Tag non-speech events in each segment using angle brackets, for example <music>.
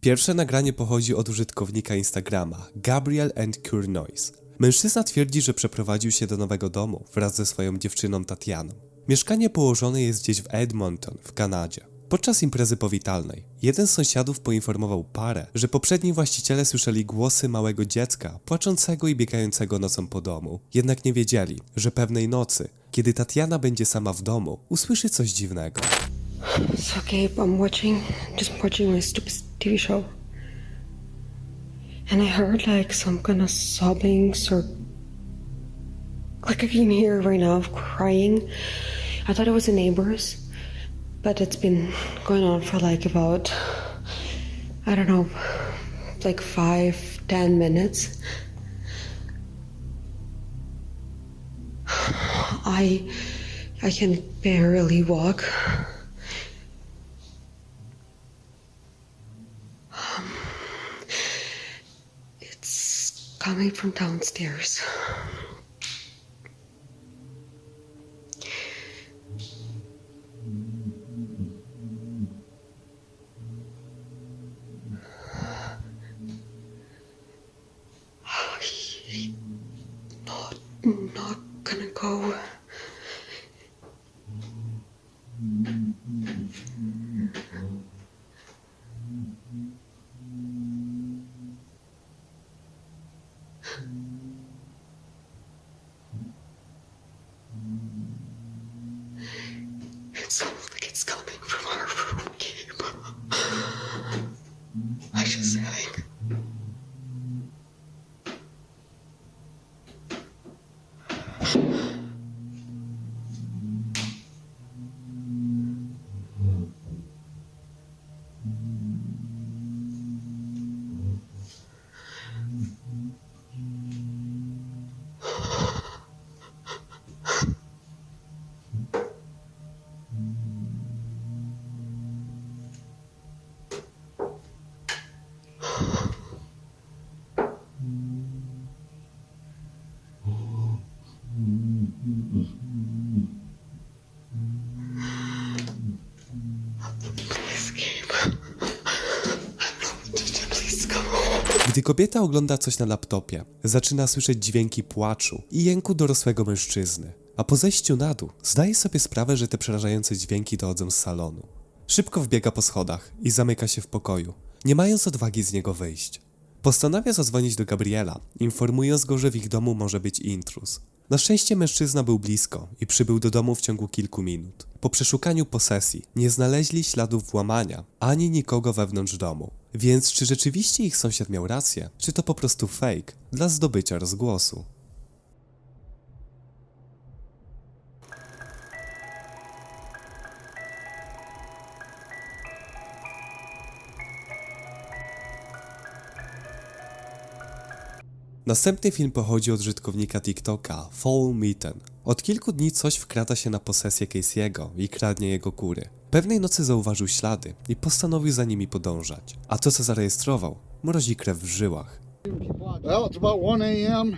Pierwsze nagranie pochodzi od użytkownika Instagrama Gabriel and Cure Noise. Mężczyzna twierdzi, że przeprowadził się do nowego domu wraz ze swoją dziewczyną Tatianą. Mieszkanie położone jest gdzieś w Edmonton w Kanadzie. Podczas imprezy powitalnej jeden z sąsiadów poinformował parę, że poprzedni właściciele słyszeli głosy małego dziecka płaczącego i biegającego nocą po domu. Jednak nie wiedzieli, że pewnej nocy, kiedy Tatiana będzie sama w domu, usłyszy coś dziwnego. It's okay, I'm watching. Just watching my stupid TV show. And I heard like some kind of sobbing or like I can hear right now crying. I thought it was the neighbors, but it's been going on for like about I don't know, like five, ten minutes. <sighs> I I can barely walk. coming from downstairs. like it's coming from our room, Gabe. Gdy kobieta ogląda coś na laptopie, zaczyna słyszeć dźwięki płaczu i jęku dorosłego mężczyzny, a po zejściu na dół zdaje sobie sprawę, że te przerażające dźwięki dochodzą z salonu. Szybko wbiega po schodach i zamyka się w pokoju, nie mając odwagi z niego wyjść. Postanawia zadzwonić do Gabriela, informując go, że w ich domu może być intruz. Na szczęście mężczyzna był blisko i przybył do domu w ciągu kilku minut. Po przeszukaniu posesji nie znaleźli śladów włamania ani nikogo wewnątrz domu. Więc czy rzeczywiście ich sąsiad miał rację, czy to po prostu fake dla zdobycia rozgłosu? Następny film pochodzi od użytkownika TikToka, Fall Mitten. Od kilku dni coś wkrada się na posesję Casey'ego i kradnie jego kury. Pewnej nocy zauważył ślady i postanowił za nimi podążać. A to co zarejestrował, mrozi krew w żyłach. Well, it's about 1 a.m.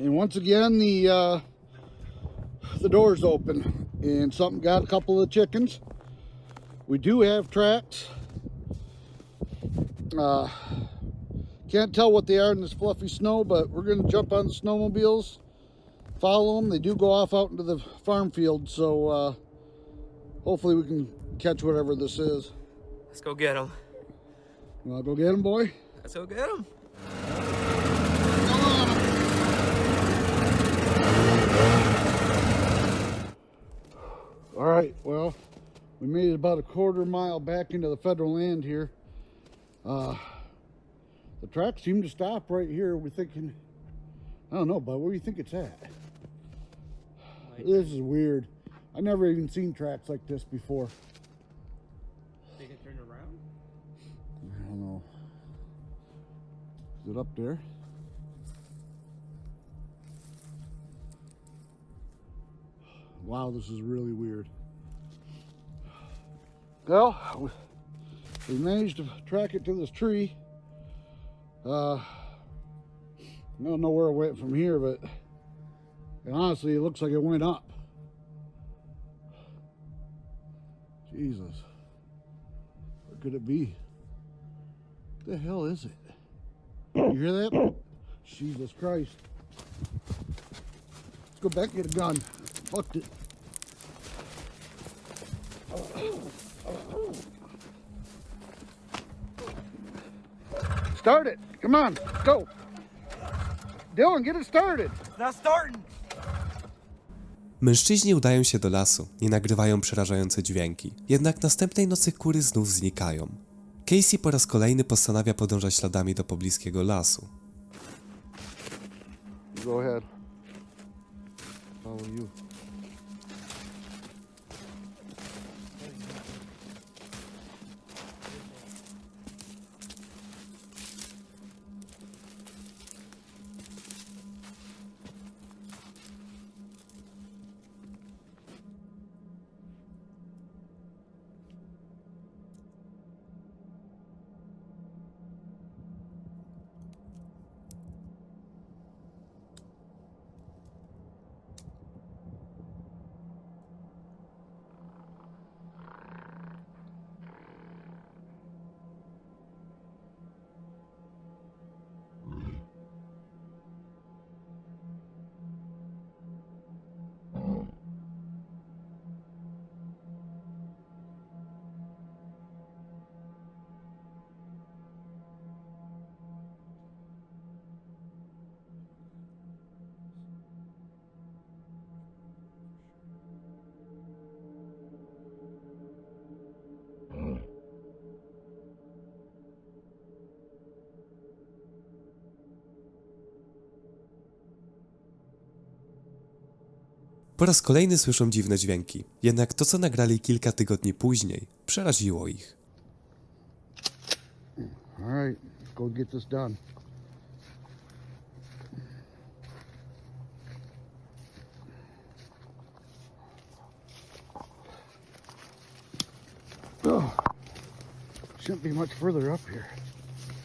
And once again the uh, the doors open and something got a couple of chickens. We do have tracks. Uh, Can't tell what they are in this fluffy snow, but we're going to jump on the snowmobiles, follow them. They do go off out into the farm field, so uh, hopefully we can catch whatever this is. Let's go get them. You want to go get them, boy? Let's go get them. All right, well, we made it about a quarter mile back into the federal land here. Uh, the track seemed to stop right here. We're thinking, I don't know, but where do you think it's at? Like, this is weird. I never even seen tracks like this before. They can turn around? I don't know. Is it up there? Wow, this is really weird. Well, we managed to track it to this tree. Uh, I don't know where it went from here, but and honestly, it looks like it went up. Jesus. What could it be? What the hell is it? You hear that? <coughs> Jesus Christ. Let's go back and get a gun. Fucked it. Start it. Come on, go. Dylan, get it started. Now starting. Mężczyźni udają się do lasu i nagrywają przerażające dźwięki. Jednak następnej nocy kury znów znikają. Casey po raz kolejny postanawia podążać śladami do pobliskiego lasu. Go ahead. How you? Po raz kolejny słyszą dziwne dźwięki, jednak to co nagrali kilka tygodni później przeraziło ich. Alright, go get this done. Oh, shouldn't be much further up here.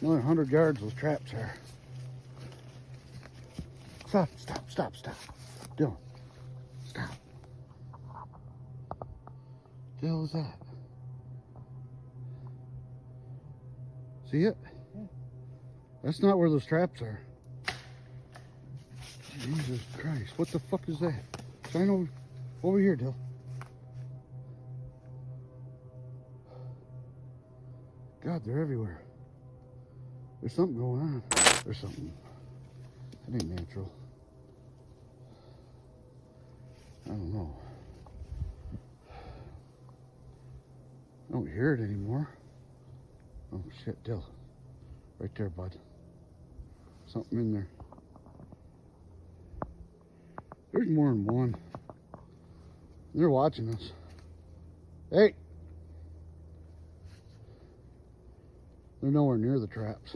Another 100 yards, those traps are. Stop, stop, stop, stop. Dylan, the hell is that? See it? Yeah. That's not where those traps are. Jesus Christ, what the fuck is that? Sign over, over here, Dill. God, they're everywhere. There's something going on. There's something. That ain't natural. I don't know. I don't hear it anymore. Oh shit, Dill. Right there, bud. Something in there. There's more than one. They're watching us. Hey! They're nowhere near the traps.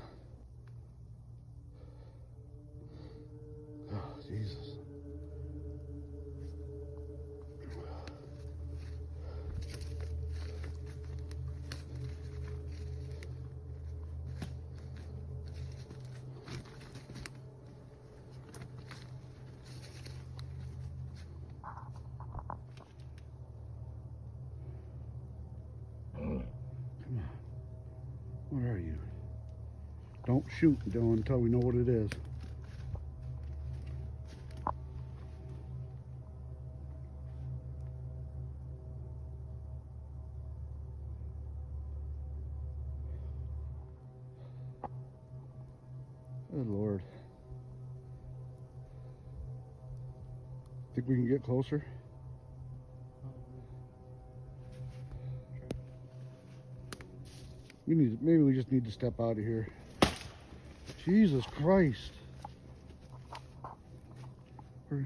Where are you? Don't shoot though until we know what it is. Good Lord. Think we can get closer? We need, maybe we just need to step out of here. Jesus Christ. We're,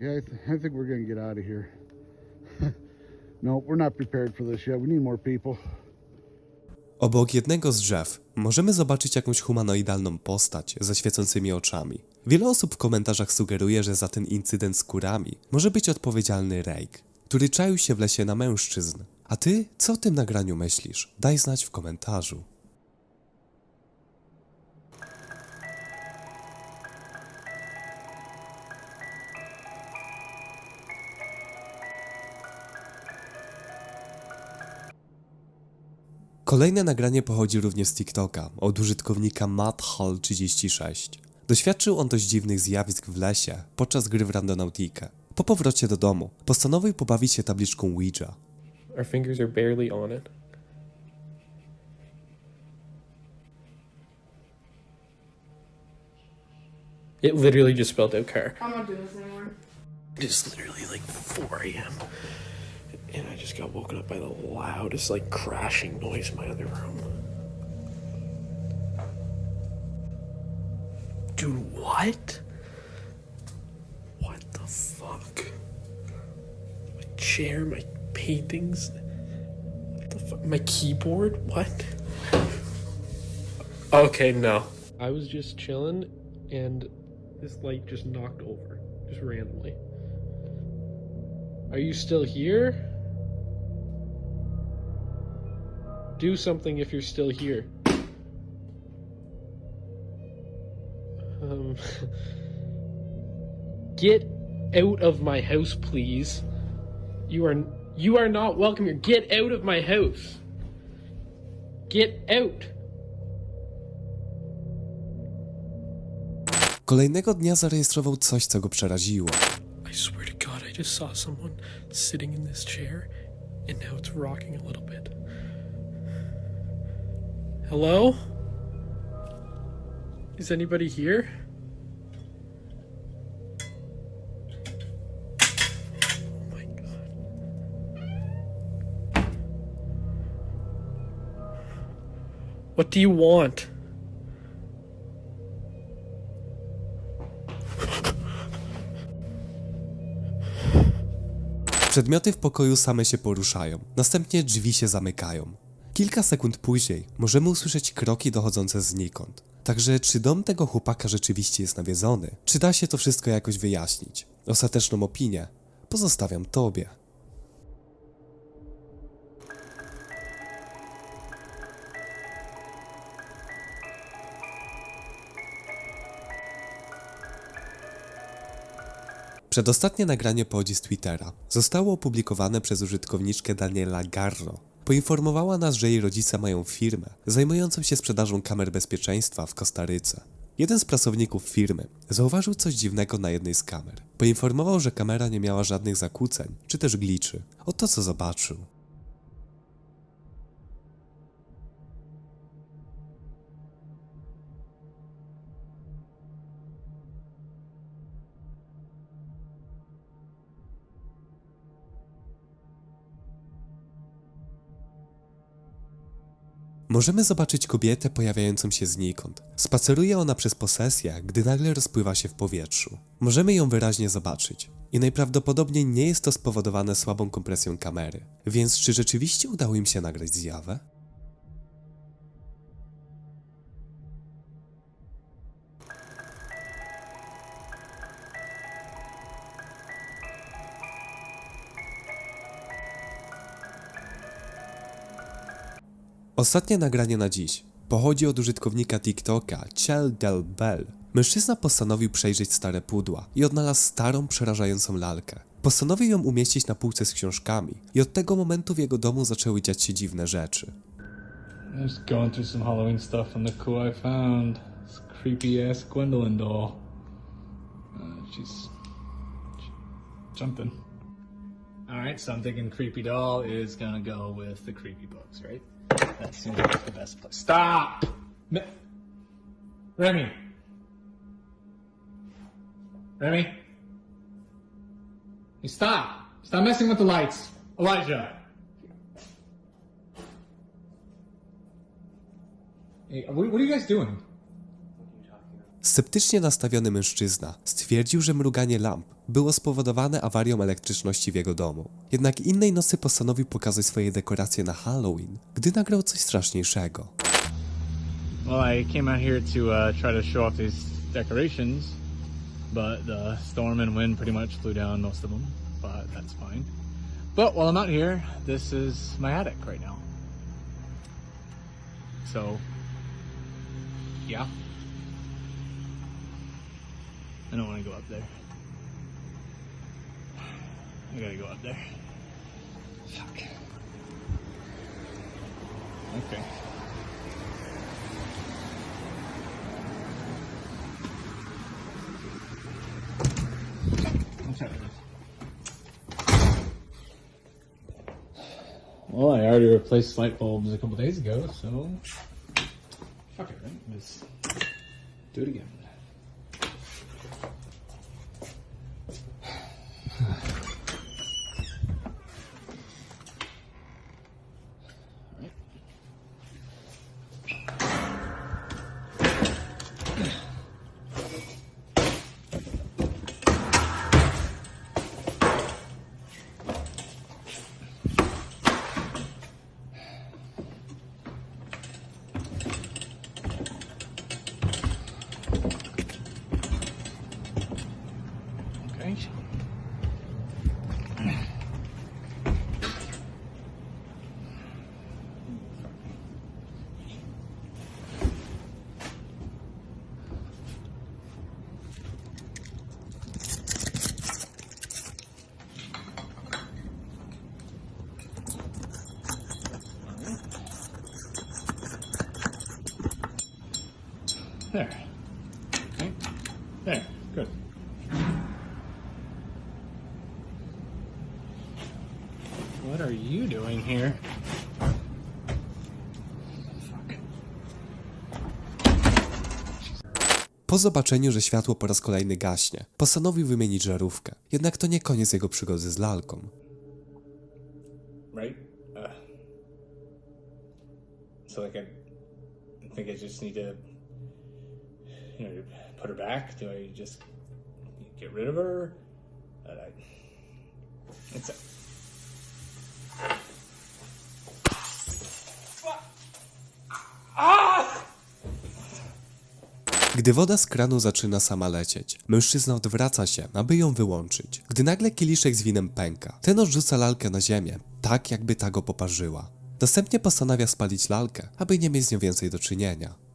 yeah, I, th I think we're going to get out of here. <laughs> no, we're not prepared for this yet. We need more people. Obok jednego z drzew możemy zobaczyć jakąś humanoidalną postać ze świecącymi oczami. Wiele osób w komentarzach sugeruje, że za ten incydent z kurami może być odpowiedzialny Rejk, który czaił się w lesie na mężczyzn, a ty co o tym nagraniu myślisz? Daj znać w komentarzu. Kolejne nagranie pochodzi również z TikToka od użytkownika MathHall36. Doświadczył on dość dziwnych zjawisk w lesie podczas gry w Randonautikę. Po powrocie do domu postanowił pobawić się tabliczką Ouija. Our fingers are barely on it. It literally just spelled out car. I'm not doing this anymore. It's literally like 4 a.m. And I just got woken up by the loudest, like, crashing noise in my other room. Dude, what? What the fuck? My chair, my paintings. My keyboard? What? Okay, no. I was just chilling and this light just knocked over, just randomly. Are you still here? Do something if you're still here. Um, <laughs> get out of my house, please. You are you are not welcome here. Get out of my house. Get out. Kolejnego dnia zarejestrował coś, co go przeraziło. I swear to God, I just saw someone sitting in this chair and now it's rocking a little bit. Hello? Is anybody here? What do you want? Przedmioty w pokoju same się poruszają, następnie drzwi się zamykają. Kilka sekund później możemy usłyszeć kroki dochodzące znikąd. Także czy dom tego chłopaka rzeczywiście jest nawiedzony? Czy da się to wszystko jakoś wyjaśnić? Ostateczną opinię pozostawiam tobie. Przedostatnie nagranie pochodzi z Twittera. Zostało opublikowane przez użytkowniczkę Daniela Garro. Poinformowała nas, że jej rodzice mają firmę zajmującą się sprzedażą kamer bezpieczeństwa w Kostaryce. Jeden z pracowników firmy zauważył coś dziwnego na jednej z kamer. Poinformował, że kamera nie miała żadnych zakłóceń czy też gliczy. Oto co zobaczył. Możemy zobaczyć kobietę pojawiającą się znikąd. Spaceruje ona przez posesję, gdy nagle rozpływa się w powietrzu. Możemy ją wyraźnie zobaczyć. I najprawdopodobniej nie jest to spowodowane słabą kompresją kamery. Więc czy rzeczywiście udało im się nagrać zjawę? Ostatnie nagranie na dziś pochodzi od użytkownika TikToka Chel Del Bell. Mężczyzna postanowił przejrzeć stare pudła i odnalazł starą, przerażającą lalkę. Postanowił ją umieścić na półce z książkami i od tego momentu w jego domu zaczęły dziać się dziwne rzeczy. Alright, uh, so I'm thinking creepy doll is gonna go with the creepy books, right? That seems like the best place. Stop! Me- Remy! Remy? Hey, stop! Stop messing with the lights. Elijah! Hey, what, what are you guys doing? Sceptycznie nastawiony mężczyzna stwierdził, że mruganie lamp było spowodowane awarią elektryczności w jego domu. Jednak innej nocy postanowił pokazać swoje dekoracje na Halloween, gdy nagrał coś straszniejszego. Well, I came out here to uh, try to show off these decorations, but the storm and wind pretty much blew down most of them, but that's fine. But while I'm out here, this is my attic right now. So, yeah. I don't want to go up there. I gotta go up there. Fuck. Okay. Well, I already replaced light bulbs a couple days ago, so fuck it, right? Let's do it again. There. Okay. There. Good. What are you doing here? Po zobaczeniu, że światło po raz kolejny gaśnie, postanowił wymienić żarówkę. Jednak to nie koniec jego przygody z lalką. Right? Gdy woda z kranu zaczyna sama lecieć, mężczyzna odwraca się, aby ją wyłączyć. Gdy nagle kieliszek z winem pęka, ten odrzuca lalkę na ziemię, tak jakby ta go poparzyła. Następnie postanawia spalić lalkę, aby nie mieć z nią więcej do czynienia.